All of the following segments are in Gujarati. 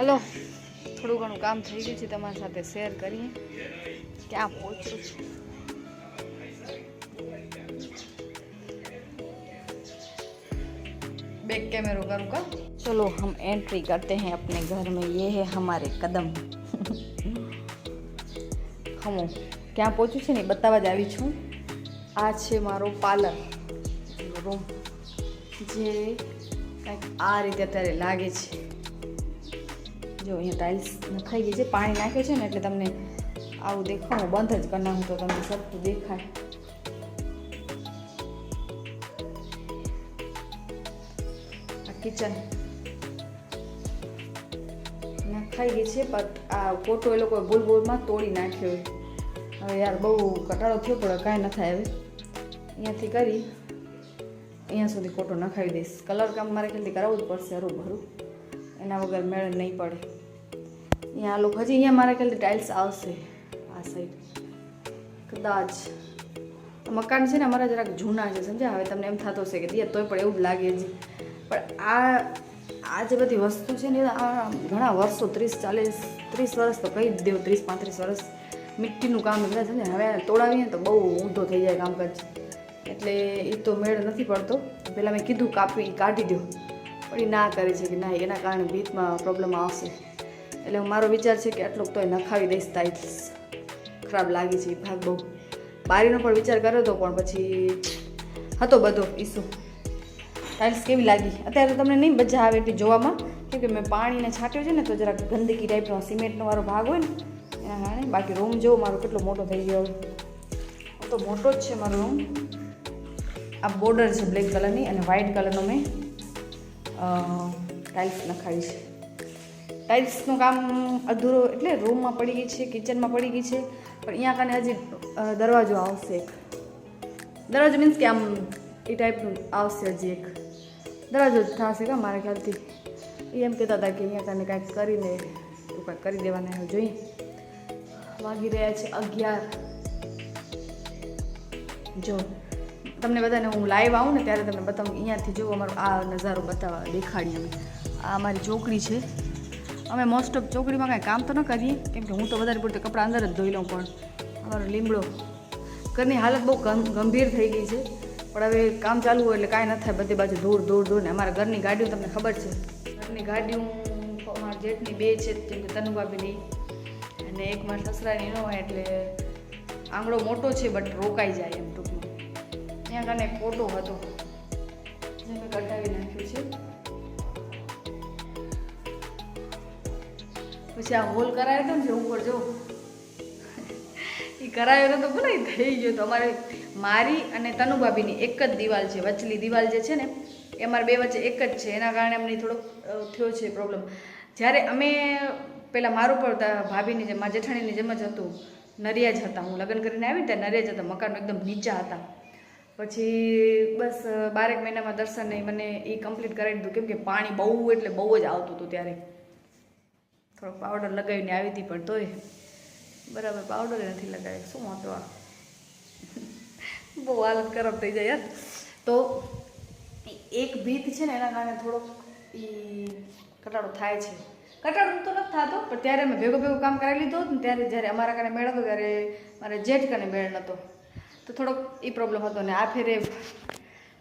હલો થોડું ઘણું કામ થઈ ગયું છે તમારી સાથે શેર કરીએ ક્યાં પહોંચું છું बैक कैमरा करूँ का चलो हम एंट्री करते हैं अपने घर में ये है हमारे कदम હમો ક્યાં પહોંચ્યું છે ને એ બતાવવા જ આવી છું આ છે મારો પાર્લર રૂમ જે કંઈક આ રીતે અત્યારે લાગે છે જો અહીંયા ટાઇલ્સ નખાઈ ગઈ છે, પાણી નાખ્યું છે ને એટલે તમને આવું દેખાવ બંધ જ કરી નાખું તો તમને સરખું દેખાય. આ કિચન નખાઈ ગઈ છે પણ આ ફોટો એ લોકોએ ગોલ ગોલમાં તોડી નાખ્યો હવે યાર બહુ કટાળો થયો, પણ કાંઈ ન થાય હવે. અહીંયાથી કરી, અહીંયા સુધી ફોટો નખાવી દઈશ. કલર કામ મારે ખેલથી કરાવવું જ પડશે હરું ભરું એના વગર મેળ નહીં પડે. અહીંયા લોકો હજી અહીંયા મારા ખ્યાલથી ટાઇલ્સ આવશે આ સાઈડ કદાચ. મકાન છે ને અમારા જરાક જૂના છે, સમજ્યા? હવે તમને એમ થતો હશે કે દિયા તોય પણ એવું જ લાગે છે. પણ આ આ જે બધી વસ્તુ છે ને આ ઘણા વર્ષો, ત્રીસ, ચાલીસ, ત્રીસ વર્ષ તો કહી જ દેવું ત્રીસ, પાંત્રીસ વર્ષ મિટ્ટીનું કામ બધા છે ને હવે તોડાવીએ તો બહુ ઊંધો થઈ જાય કામકાજ. એટલે એ તો મેળ નથી પડતો. પહેલાં મેં કીધું કાપી, કાઢી દો પણ એ ના કરે છે કે ના, એના કારણે ભીતમાં પ્રોબ્લેમ આવશે. એટલે મારો વિચાર છે કે આટલું તોય નખાવી દઈશ ટાઈપ્સ ખરાબ લાગી છે ભાગ બહુ. બારીનો પણ વિચાર કર્યો હતો પણ પછી હતો બધો ઈસુ ટાઇલ્સ કેવી લાગી? અત્યારે તમને નહીં મજા આવે એટલી જોવામાં. કેમ મેં પાણીને છાંટ્યો છે ને તો જરાક ગંદકી ટાઈપનો સિમેન્ટનો મારો ભાગ હોય ને, એના કારણે બાકી રૂમ જોવો, મારો કેટલો મોટો થઈ ગયો તો મોટો જ છે મારો રૂમ આ બોર્ડર છે બ્લેક કલરની અને વ્હાઇટ કલરનો મેં ટાઇલ્સ નખાવી છે. ટાઇલ્સનું કામ અધૂરો એટલે રૂમમાં પડી ગઈ છે કિચનમાં પડી ગઈ છે, પણ અહીંયા કાને હજી દરવાજો આવશે. એક દરવાજો મીન્સ કે આમ એ ટાઈપનું આવશે હજી એક. દરવાજો જ થશે કે મારા ખ્યાલથી. એમ કહેતા હતા કે અહીંયા કાને કાંઈક કરીને તું કાંઈક કરી દેવાના એવું જોઈએ. વાગી રહ્યા છે અગિયાર. જો, તમને બધાને હું લાઈવ આવું ને ત્યારે તમને બતાવું અહીંયાથી જો અમારો આ નજારો બતાવવા દેખાડી અમે. આ અમારી ચોકડી છે. અમે મોસ્ટ ઓફ ચોકડીમાં કાંઈ કામ તો ન કરીએ, કેમ કે હું તો વધારે પડતું કપડાં અંદર જ ધોઈ લઉં, પણ અમારો લીમડો ઘરની હાલત બહુ ગંભીર થઈ ગઈ છે. પણ હવે કામ ચાલુ હોય એટલે કાંઈ ન થાય, બધી બાજુ દૂર દૂર દૂર ને અમારા ઘરની ગાડીઓ તમને ખબર છે. ઘરની ગાડીઓ અમારા જેઠની બે છે જેમ કે તનુભાભીની. અને એક મારા સસરાની ન હોય એટલે આંગળો મોટો છે બટ રોકાઈ જાય એમ ટૂંકમાં. ત્યાં એક ફોટો હતો. જે મેં કઢાવી નાખ્યું છે. પછી આ હોલ કરાયો હતો ને જે ઉપર જો. એ કરાયો હતો તો ભલે થઈ ગયો તો. અમારે મારી અને તનુભાભીની એક જ દિવાલ છે વચલી દિવાલ જે છે ને, એ અમારે બે વચ્ચે એક જ છે. એના કારણે અમને થોડોક થયો છે પ્રોબ્લેમ જ્યારે અમે પહેલાં મારું પણ ભાભીની જેમ, મારા જેઠાણીની જેમ જ હતું. નરિયા જ હતા. હું લગ્ન કરીને આવી ત્યાં નરિયા જ હતા. મકાન એકદમ નીચા હતા. પછી બસ બારેક મહિનામાં દર્શને મને એ કમ્પ્લીટ કરાવી દીધું. કેમ કે પાણી બહુ એટલે બહુ જ આવતું હતું ત્યારે. થોડોક પાવડર લગાવીને આવી હતી પણ તોય બરાબર પાવડર નથી લગાવી શું વાંધો આ? બહુ હાલત ખરાબ થઈ જાય યાર. તો એક ભીત છે ને એના કારણે થોડોક એ કટાડો થાય છે. કટાડો તો નથી થતો, પણ ત્યારે મેં ભેગો ભેગું કામ કરાવી લીધું હતું ને ત્યારે જ્યારે અમારા કારણે મેળ હતો ત્યારે મારે જેઠ કને મેળ નહોતો તો થોડોક એ પ્રોબ્લેમ હતો ને આ ફેરે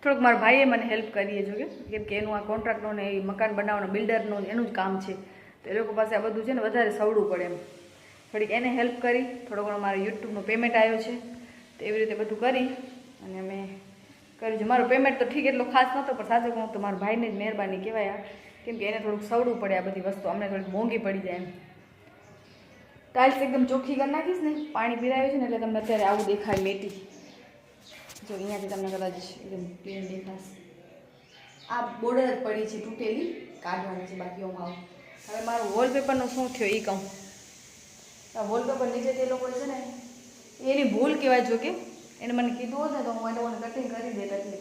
થોડોક મારા ભાઈએ મને હેલ્પ કરીએ જોકે. કેમ કે એનું આ કોન્ટ્રાક્ટનું ને એ મકાન બનાવવાનું બિલ્ડરનું એનું જ કામ છે. તો એ લોકો પાસે આ બધું છે ને વધારે સવડું પડે એમ. થોડીક એને હેલ્પ કરી, થોડો ઘણો મારે યુટ્યુબનો પેમેન્ટ આવ્યો છે. તો એવી રીતે બધું કરી અને અમે કર્યું છે. મારું પેમેન્ટ તો ઠીક એટલો ખાસ નહોતો, પણ સાચું કહું તો મારા ભાઈને જ મહેરબાની કહેવાય કેમ કે એને થોડુંક સવડું પડે આ બધી વસ્તુ. અમને થોડીક મોંઘી પડી જાય એમ. ટાઇલ્સ એકદમ ચોખ્ખી કરી નાખીશ ને, પાણી પીરાયું છે ને એટલે તમને અત્યારે આવું દેખાય મેટી. જો અહીંયાથી તમને કદાચ એકદમ પ્લેન દેખાશે. આ બોર્ડર પડી છે તૂટેલી, કાઢવાની છે બાકી હું આવું. હવે મારું વોલપેપરનું શું થયું એ કહું. આ વોલપેપર નીચે તે લોકો છે ને, એની ભૂલ કહેવાય જો કે, એને મને કીધું હોત ને તો હું એ લોકોને કટિંગ કરી દેત એટલે.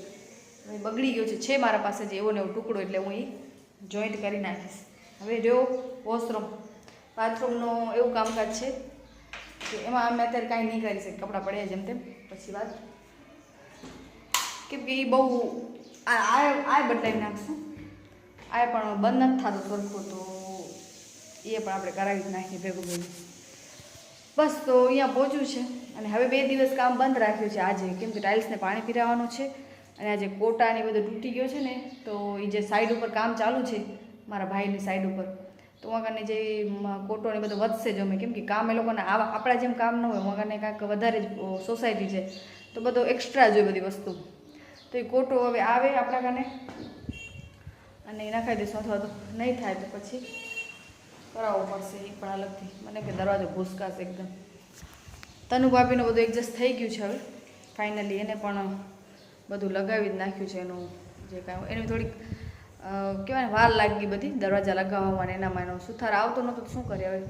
હવે બગડી ગયો છે છે મારા પાસે જે એવો ને એવો ટુકડો એટલે હું એ જોઈન્ટ કરી નાખીશ. હવે જો વોશરૂમ બાથરૂમનો એવું કામકાજ છે કે એમાં અમે અત્યારે કાંઈ નહીં કરી શકીએ, કપડાં પડ્યા જેમ તેમ. પછી વાત. કેમ કે એ બહુ આ આ આ બદલાવી નાખશું. આ પણ બંધ નથી થતું સરખું તો. એ પણ આપણે કરાવી નાખીએ ભેગું ભેગું. બસ તો અહીંયા પહોંચ્યું છે અને હવે બે દિવસ કામ બંધ રાખ્યું છે આજે. કેમ કે ટાઇલ્સને પાણી પીરાવાનું છે અને આજે કોટા ને બધું તૂટી ગયો છે ને, તો એ જે સાઈડ ઉપર કામ ચાલુ છે મારા ભાઈની સાઈડ ઉપર, તો વગાને જે કોટો ને બધું વધશે જ અમે. કેમ કે કામ એ લોકોને આવા, આપણા જેમ કામ ન હોય વગાને કાંઈક વધારે સોસાયટી છે. તો બધો એક્સ્ટ્રા જોઈએ બધી વસ્તુ. તો એ કોટો હવે આવે આપણા કાને અને એ નખાઈ દઈશું અથવા તો નહીં થાય તો પછી. કરાવવો પડશે એ પણ અલગથી. મને કે દરવાજો ભૂસકાશે એકદમ. તનુ ભાભીનું બધું એડજસ્ટ થઈ ગયું છે હવે. ફાઇનલી એને પણ બધું લગાવી જ નાખ્યું છે એનું જે કાંઈ એની થોડીક કહેવાય વાર લાગી બધી દરવાજા લગાવવામાં એનામાં એનો સુથાર આવતો નહોતો શું કરે હવે?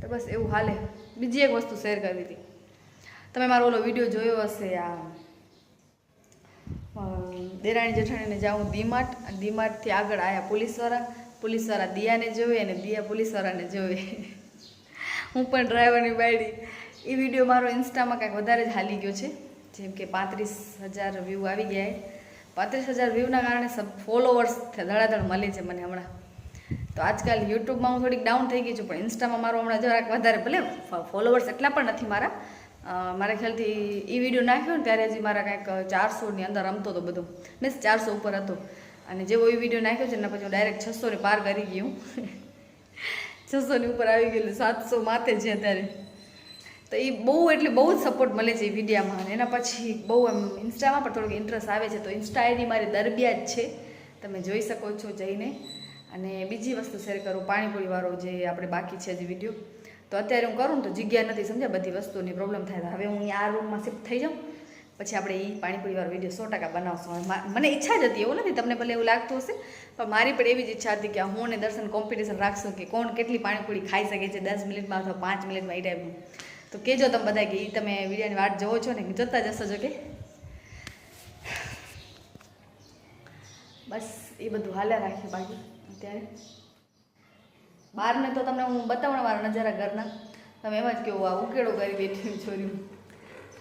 તો બસ એવું હાલે. બીજી એક વસ્તુ શેર કરવી હતી તમે મારો ઓલો વીડિયો જોયો હશે આ દેરાણી જેઠાણીને જાઉં ડીમાર્ટ, ડીમાર્ટથી આગળ આવ્યા પોલીસવાળા પોલીસવાળા દિયાને જોવે અને દિયા પોલીસવાળાને જોવે. હું પણ ડ્રાઈવરની બાયડી. એ વીડિયો મારો ઇન્સ્ટામાં કાંઈક વધારે જ હાલી ગયો છે. જેમ કે પાંત્રીસ હજાર વ્યૂ આવી ગયા પાંત્રીસ હજાર વ્યૂના કારણે સબ ફોલોવર્સ ધડાધડ મળે છે મને હમણાં. તો આજકાલ યુટ્યુબમાં હું થોડીક ડાઉન થઈ ગઈ છું, પણ ઇન્સ્ટામાં મારો હમણાં જરાક વધારે ભલે ફોલોવર્સ એટલા પણ નથી મારા. મારા ખ્યાલથી એ વીડિયો નાખ્યો ને ત્યારે હજી મારા કાંઈક ચારસોની અંદર રમતો હતો બધો. મીન્સ ચારસો ઉપર હતો. અને જેવો એ વીડિયો નાખ્યો છે, એના પછી હું ડાયરેક્ટ છસોને પાર કરી ગયું છસોની ઉપર આવી ગયેલું, સાતસો માથે છે અત્યારે. તો એ બહુ એટલે બહુ જ સપોર્ટ મળે છે એ વિડીયામાં અને એના પછી બહુ એમ ઇન્સ્ટામાં પણ થોડોક ઇન્ટરેસ્ટ આવે છે. તો ઇન્સ્ટા આઈડી મારી દરબિયા જ છે. તમે જોઈ શકો છો જઈને. અને બીજી વસ્તુ શેર કરું પાણીપુરીવાળો જે આપણે બાકી છે જે વીડિયો તો અત્યારે હું કરું તો જગ્યા નથી, સમજ્યા? બધી વસ્તુની પ્રોબ્લેમ થાય. હવે હું આ રૂમમાં શિફ્ટ થઈ જાઉં. પછી આપણે એ પાણીપુરીવાળો વીડિયો સો ટકા બનાવશું. મને ઈચ્છા જ હતી, એવું નથી તમને ભલે એવું લાગતું હશે, પણ મારી પણ એવી જ ઈચ્છા હતી કે હું અને દર્શન કોમ્પિટિશન રાખશું કે કોણ કેટલી પાણીપુરી ખાઈ શકે છે, દસ મિનિટમાં અથવા પાંચ મિનિટમાં એ ટાઈપનું તો કહેજો તમે બધા કે એ તમે વિડીયોની વાટ જોવો છો ને, જોતા જશો જો કે. બસ, એ બધું હાલ્યા રાખ્યું બાકી અત્યારે. બહારને તો તમને હું બતાવણ મારા નજારા ઘરના. તમે એમ જ કેવું આ ઉકેળો કરી બેઠી છોર્યું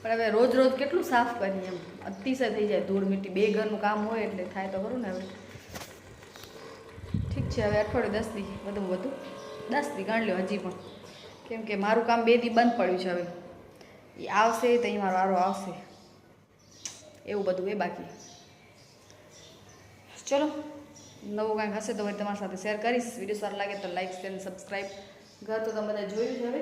પણ હવે રોજ રોજ કેટલું સાફ કરીએ એમ. અતિશય થઈ જાય ધૂળ મીઠી. બે ઘરનું કામ હોય એટલે થાય તો ખરું ને હવે. ઠીક છે, હવે અઠવાડિયું દસ દી વધુ વધુ. દસ દી ગણ લ્યો હજી પણ. કેમ કે મારું કામ બે દી બંધ પડ્યું છે હવે. એ આવશે તો અહીં મારો વારો આવશે. એવું બધું એ બાકી. ચલો, નવું કાંઈક હશે તો હવે તમારી સાથે શેર કરીશ. વીડિયો સારો લાગે તો લાઈક, શેર સબસ્ક્રાઈબ ઘર તો તમે બધા જોયું જ હવે